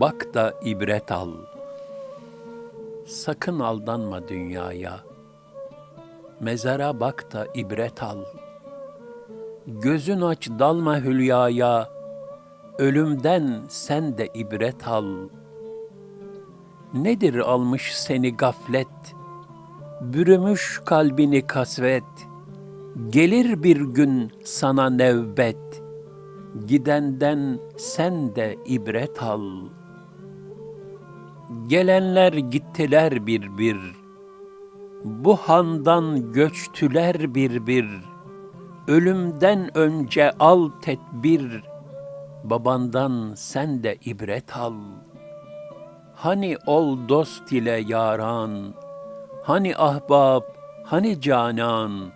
bak da ibret al. Sakın aldanma dünyaya. Mezara bak da ibret al. Gözün aç dalma hülyaya. Ölümden sen de ibret al. Nedir almış seni gaflet? Bürümüş kalbini kasvet. Gelir bir gün sana nevbet. Gidenden sen de ibret al. Gelenler gittiler bir bir. Bu handan göçtüler bir bir. Ölümden önce al tedbir. Babandan sen de ibret al. Hani ol dost ile yaran, hani ahbap, hani canan,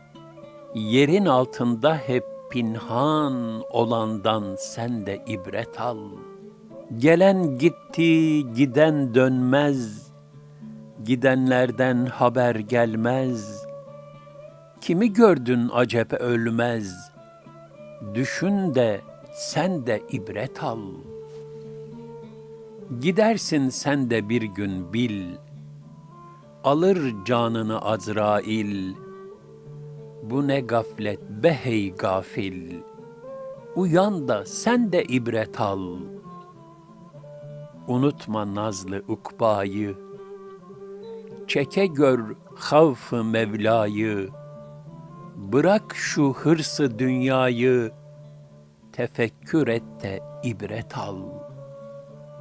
yerin altında hep pinhan olandan sen de ibret al. Gelen gitti, giden dönmez, gidenlerden haber gelmez. Kimi gördün acep ölmez, düşün de sen de ibret al. Gidersin sen de bir gün bil, alır canını Azrail. Bu ne gaflet be hey gafil, uyan da sen de ibret al. Unutma nazlı ukbayı, çeke gör havf-ı Mevla'yı, bırak şu hırsı dünyayı, tefekkür et de ibret al.''